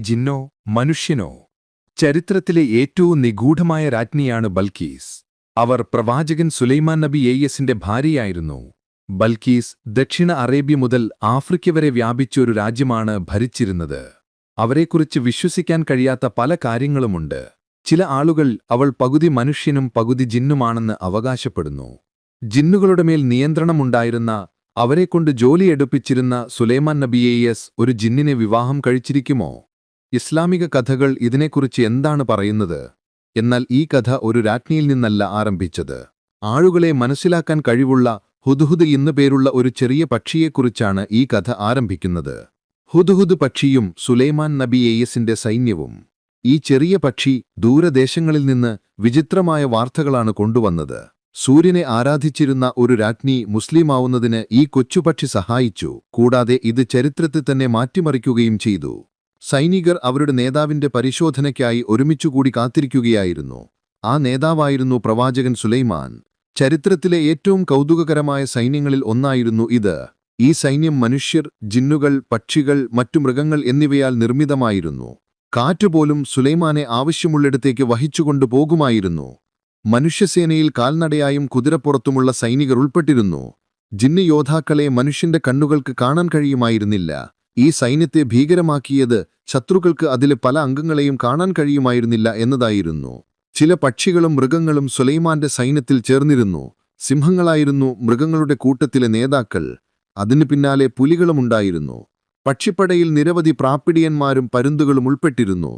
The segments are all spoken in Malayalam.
ജിന്നോ മനുഷ്യനോ. ചരിത്രത്തിലെ ഏറ്റവും നിഗൂഢമായ രാജ്ഞിയാണ് ബൽക്കീസ് അവർ പ്രവാചകൻ സുലൈമാൻ നബി എയ്യസിന്റെ ഭാര്യയായിരുന്നു. ബൽക്കീസ് ദക്ഷിണ അറേബ്യ മുതൽ ആഫ്രിക്ക വരെ വ്യാപിച്ച ഒരു രാജ്യമാണ് ഭരിച്ചിരുന്നത്. അവരെക്കുറിച്ച് വിശ്വസിക്കാൻ കഴിയാത്ത പല കാര്യങ്ങളുമുണ്ട്. ചില ആളുകൾ അവൾ പകുതി മനുഷ്യനും പകുതി ജിന്നുമാണെന്ന് അവകാശപ്പെടുന്നു. ജിന്നുകളുടെ മേൽ നിയന്ത്രണമുണ്ടായിരുന്ന അവരെക്കൊണ്ട് ജോലിയെടുപ്പിച്ചിരുന്ന സുലൈമാൻ നബിയേയസ് ഒരു ജിന്നിനെ വിവാഹം കഴിച്ചിരിക്കുമോ? ഇസ്ലാമിക കഥകൾ ഇതിനെക്കുറിച്ച് എന്താണ് പറയുന്നത്? എന്നാൽ ഈ കഥ ഒരു രാജ്ഞിയിൽ നിന്നല്ല ആരംഭിച്ചത്. ആളുകളെ മനസ്സിലാക്കാൻ കഴിവുള്ള ഹുദ്ഹുദ് എന്നു പേരുള്ള ഒരു ചെറിയ പക്ഷിയെക്കുറിച്ചാണ് ഈ കഥ ആരംഭിക്കുന്നത്. ഹുദ്ഹുദ് പക്ഷിയും സുലൈമാൻ നബി എയ്യസിന്റെ സൈന്യവും ഈ ചെറിയ പക്ഷി ദൂരദേശങ്ങളിൽ നിന്ന് വിചിത്രമായ വാർത്തകളാണ് കൊണ്ടുവന്നത്. സൂര്യനെ ആരാധിച്ചിരുന്ന ഒരു രാജ്ഞി മുസ്ലിമാവുന്നതിന് ഈ കൊച്ചുപക്ഷി സഹായിച്ചു കൂടാതെ ഇത് ചരിത്രത്തിൽ തന്നെ മാറ്റിമറിക്കുകയും ചെയ്തു. സൈനികർ അവരുടെ നേതാവിന്റെ പരിശോധനയ്ക്കായി ഒരുമിച്ചുകൂടി കാത്തിരിക്കുകയായിരുന്നു. ആ നേതാവായിരുന്നു പ്രവാചകൻ സുലൈമാൻ. ചരിത്രത്തിലെ ഏറ്റവും കൗതുകകരമായ സൈന്യങ്ങളിൽ ഒന്നായിരുന്നു ഇത്. ഈ സൈന്യം മനുഷ്യർ ജിന്നുകൾ പക്ഷികൾ മറ്റു മൃഗങ്ങൾ എന്നിവയാൽ നിർമ്മിതമായിരുന്നു. കാറ്റുപോലും സുലൈമാനെ ആവശ്യമുള്ളിടത്തേക്ക് വഹിച്ചുകൊണ്ടു പോകുമായിരുന്നു. മനുഷ്യസേനയിൽ കാൽനടയായും കുതിരപ്പുറത്തുമുള്ള സൈനികർ ഉൾപ്പെട്ടിരുന്നു. ജിന്ന് യോദ്ധാക്കളെ മനുഷ്യന്റെ കണ്ണുകൾക്ക് കാണാൻ കഴിയുമായിരുന്നില്ല. ഈ സൈന്യത്തെ ഭീകരമാക്കിയത് ശത്രുക്കൾക്ക് അതിലെ പല അംഗങ്ങളെയും കാണാൻ കഴിയുമായിരുന്നില്ല എന്നതായിരുന്നു. ചില പക്ഷികളും മൃഗങ്ങളും സുലൈമാന്റെ സൈന്യത്തിൽ ചേർന്നിരുന്നു. സിംഹങ്ങളായിരുന്നു മൃഗങ്ങളുടെ കൂട്ടത്തിലെ നേതാക്കൾ. അതിനു പിന്നാലെ പുലികളുമുണ്ടായിരുന്നു പക്ഷിപ്പടയിൽ നിരവധി പ്രാപ്പിടിയന്മാരും പരുന്തുകളും ഉൾപ്പെട്ടിരുന്നു.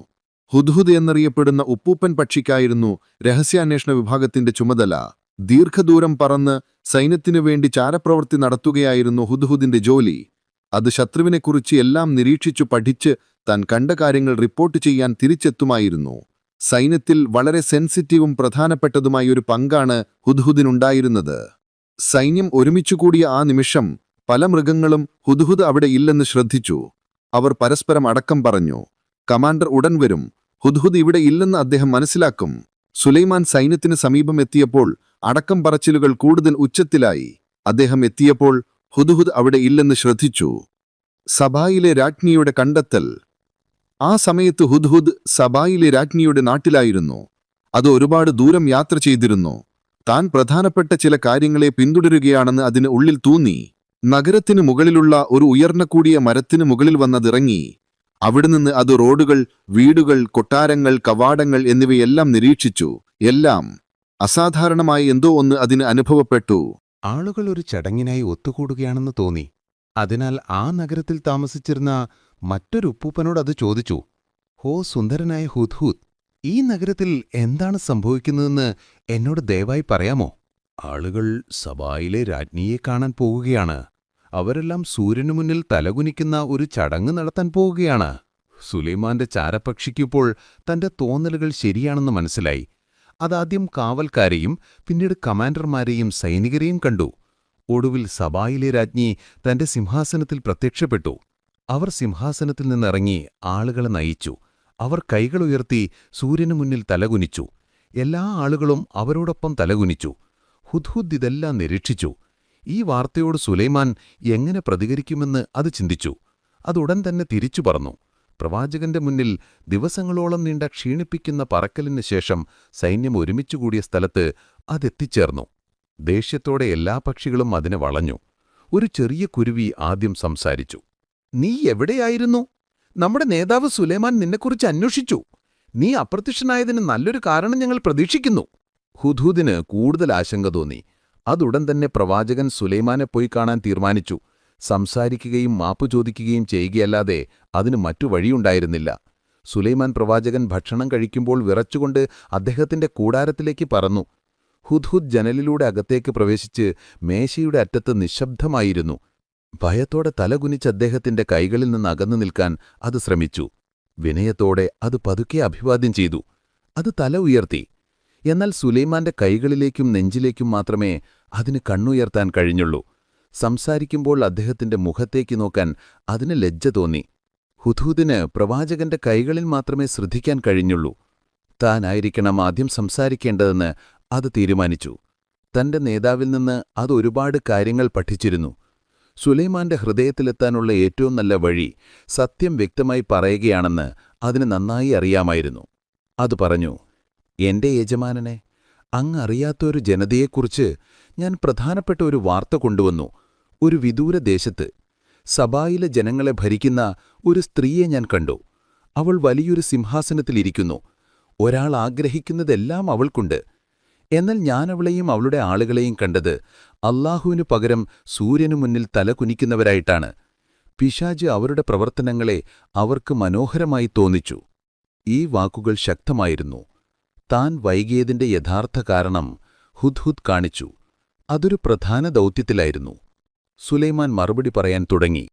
ഹുദ്ഹുദ് എന്നറിയപ്പെടുന്ന ഉപ്പൂപ്പൻ പക്ഷിക്കായിരുന്നു രഹസ്യാന്വേഷണ വിഭാഗത്തിന്റെ ചുമതല. ദീർഘദൂരം പറന്ന് സൈന്യത്തിനു വേണ്ടി ചാരപ്രവൃത്തി നടത്തുകയായിരുന്നു ഹുദ്ഹുദിന്റെ ജോലി. അത് ശത്രുവിനെക്കുറിച്ച് എല്ലാം നിരീക്ഷിച്ചു പഠിച്ച് താൻ കണ്ട കാര്യങ്ങൾ റിപ്പോർട്ട് ചെയ്യാൻ തിരിച്ചെത്തുമായിരുന്നു. സൈന്യത്തിൽ വളരെ സെൻസിറ്റീവും പ്രധാനപ്പെട്ടതുമായ ഒരു പങ്കാണ് ഹുദ്ഹുദിനുണ്ടായിരുന്നത്. സൈന്യം ഒരുമിച്ചുകൂടിയ ആ നിമിഷം പല മൃഗങ്ങളും ഹുദ്ഹുദ് അവിടെ ഇല്ലെന്ന് ശ്രദ്ധിച്ചു. അവർ പരസ്പരം അടക്കം പറഞ്ഞു കമാൻഡർ ഉടൻ വരും. ഹുദ്ഹുദ് ഇവിടെ ഇല്ലെന്ന് അദ്ദേഹം മനസ്സിലാക്കും. സുലൈമാൻ സൈന്യത്തിന് സമീപം എത്തിയപ്പോൾ അടക്കം പറച്ചിലുകൾ കൂടുതൽ ഉച്ചത്തിലായി. അദ്ദേഹം എത്തിയപ്പോൾ ഹുദ്ഹുദ് അവിടെ ഇല്ലെന്ന് ശ്രദ്ധിച്ചു. സഭായിലെ രാജ്ഞിയുടെ കണ്ടെത്തൽ. ആ സമയത്ത് ഹുദ്ഹുദ് സബായിലെ രാജ്ഞിയുടെ നാട്ടിലായിരുന്നു. അത് ഒരുപാട് ദൂരം യാത്ര ചെയ്തിരുന്നു. താൻ പ്രധാനപ്പെട്ട ചില കാര്യങ്ങളെ പിന്തുടരുകയാണെന്ന് അതിന് ഉള്ളിൽ തൂന്നി. നഗരത്തിനു മുകളിലുള്ള ഒരു ഉയർന്ന കൂടിയ മരത്തിനു മുകളിൽ വന്നതിറങ്ങി. അവിടെ നിന്ന് അത് റോഡുകൾ വീടുകൾ കൊട്ടാരങ്ങൾ കവാടങ്ങൾ എന്നിവയെല്ലാം നിരീക്ഷിച്ചു. എല്ലാം അസാധാരണമായി എന്തോ ഒന്ന് അതിന് അനുഭവപ്പെട്ടു. ആളുകൾ ഒരു ചടങ്ങിനായി ഒത്തുകൂടുകയാണെന്ന് തോന്നി. അതിനാൽ ആ നഗരത്തിൽ താമസിച്ചിരുന്ന മറ്റൊരു ഉപ്പൂപ്പനോട് അത് ചോദിച്ചു ഹോ സുന്ദരനായ ഹുദ്ഹൂദ് ഈ നഗരത്തിൽ എന്താണ് സംഭവിക്കുന്നതെന്ന് എന്നോട് ദയവായി പറയാമോ? ആളുകൾ സബായിലെ രാജ്ഞിയെ കാണാൻ പോവുകയാണ് അവരെല്ലാം സൂര്യനു മുന്നിൽ തലകുനിക്കുന്ന ഒരു ചടങ്ങ് നടത്താൻ പോവുകയാണ് സുലൈമാന്റെ ചാരപക്ഷിക്കിപ്പോൾ തന്റെ തോന്നലുകൾ ശരിയാണെന്ന് മനസ്സിലായി. അതാദ്യം കാവൽക്കാരെയും പിന്നീട് കമാൻഡർമാരെയും സൈനികരെയും കണ്ടു. ഒടുവിൽ സബായിലെ രാജ്ഞി തന്റെ സിംഹാസനത്തിൽ പ്രത്യക്ഷപ്പെട്ടു. അവർ സിംഹാസനത്തിൽ നിന്നിറങ്ങി ആളുകളെ നയിച്ചു. അവർ കൈകളുയർത്തി സൂര്യനു മുന്നിൽ തലകുനിച്ചു. എല്ലാ ആളുകളും അവരോടൊപ്പം തലകുനിച്ചു. ഹുദ്ഹുദ് ഇതെല്ലാം നിരീക്ഷിച്ചു. ഈ വാർത്തയോട് സുലൈമാൻ എങ്ങനെ പ്രതികരിക്കുമെന്ന് അത് ചിന്തിച്ചു. അതുടൻ തന്നെ തിരിച്ചു പറഞ്ഞു പ്രവാചകന്റെ മുന്നിൽ ദിവസങ്ങളോളം നീണ്ട ക്ഷീണിപ്പിക്കുന്ന പറക്കലിന് ശേഷം സൈന്യം ഒരുമിച്ചുകൂടിയ സ്ഥലത്ത് അതെത്തിച്ചേർന്നു. ദേഷ്യത്തോടെ എല്ലാ പക്ഷികളും അതിനെ വളഞ്ഞു. ഒരു ചെറിയ കുരുവി ആദ്യം സംസാരിച്ചു. നീ എവിടെയായിരുന്നു? നമ്മുടെ നേതാവ് സുലൈമാൻ നിന്നെക്കുറിച്ച് അന്വേഷിച്ചു. നീ അപ്രത്യക്ഷനായതിന് നല്ലൊരു കാരണം ഞങ്ങൾ പ്രതീക്ഷിക്കുന്നു. ഹുദൂദിന് കൂടുതൽ ആശങ്ക തോന്നി. അതുടൻ തന്നെ പ്രവാചകൻ സുലൈമാനെ പോയി കാണാൻ തീരുമാനിച്ചു. സംസാരിക്കുകയും മാപ്പ് ചോദിക്കുകയും ചെയ്യുകയല്ലാതെ അതിന് മറ്റു വഴിയുണ്ടായിരുന്നില്ല. സുലൈമാൻ പ്രവാചകൻ ഭക്ഷണം കഴിക്കുമ്പോൾ വിറച്ചുകൊണ്ട് അദ്ദേഹത്തിന്റെ കൂടാരത്തിലേക്ക് പറന്നു. ഹുദ്ഹുദ് ജനലിലൂടെ അകത്തേക്ക് പ്രവേശിച്ച് മേശയുടെ അറ്റത്ത് നിശബ്ദമായിരുന്നു. ഭയത്തോടെ തലകുനിച്ച് അദ്ദേഹത്തിന്റെ കൈകളിൽ നിന്ന് അകന്നു നിൽക്കാൻ അത് ശ്രമിച്ചു. വിനയത്തോടെ അത് പതുക്കെ അഭിവാദ്യം ചെയ്തു. അത് തല ഉയർത്തി. എന്നാൽ സുലൈമാന്റെ കൈകളിലേക്കും നെഞ്ചിലേക്കും മാത്രമേ അതിന് കണ്ണുയർത്താൻ കഴിഞ്ഞുള്ളൂ. സംസാരിക്കുമ്പോൾ അദ്ദേഹത്തിന്റെ മുഖത്തേക്ക് നോക്കാൻ അതിന് ലജ്ജ തോന്നി. ഹുദൂദിന് പ്രവാചകന്റെ കൈകളിൽ മാത്രമേ ശ്രദ്ധിക്കാൻ കഴിഞ്ഞുള്ളൂ. താനായിരിക്കണം ആദ്യം സംസാരിക്കേണ്ടതെന്ന് അത് തീരുമാനിച്ചു. തന്റെ നേതാവിൽ നിന്ന് അത് ഒരുപാട് കാര്യങ്ങൾ പഠിച്ചിരുന്നു. സുലൈമാന്റെ ഹൃദയത്തിലെത്താനുള്ള ഏറ്റവും നല്ല വഴി സത്യം വ്യക്തമായി പറയുകയാണെന്ന് അതിന് നന്നായി അറിയാമായിരുന്നു. അത് പറഞ്ഞു എന്റെ യജമാനനെ അങ്ങ് അറിയാത്ത ഒരു ജനതയെക്കുറിച്ച് ഞാൻ പ്രധാനപ്പെട്ട ഒരു വാർത്ത കൊണ്ടുവന്നു. ഒരു വിദൂര ദേശത്ത്. സബായിലെ ജനങ്ങളെ ഭരിക്കുന്ന ഒരു സ്ത്രീയെ ഞാൻ കണ്ടു. അവൾ വലിയൊരു സിംഹാസനത്തിലിരിക്കുന്നു. ഒരാൾ ആഗ്രഹിക്കുന്നതെല്ലാം അവൾക്കുണ്ട്. എന്നാൽ ഞാനവളെയും അവളുടെ ആളുകളെയും കണ്ടത് അള്ളാഹുവിനു പകരം സൂര്യനു മുന്നിൽ തല കുനിക്കുന്നവരായിട്ടാണ്. പിശാജ് അവരുടെ പ്രവർത്തനങ്ങളെ അവർക്ക് മനോഹരമായി തോന്നിച്ചു. ഈ വാക്കുകൾ ശക്തമായിരുന്നു. താൻ വൈകിയതിന്റെ യഥാർത്ഥ കാരണം ഹുദ്ഹുദ് കാണിച്ചു. അതൊരു പ്രധാന ദൗത്യത്തിലായിരുന്നു. സുലൈമാൻ മറുപടി പറയാൻ തുടങ്ങി.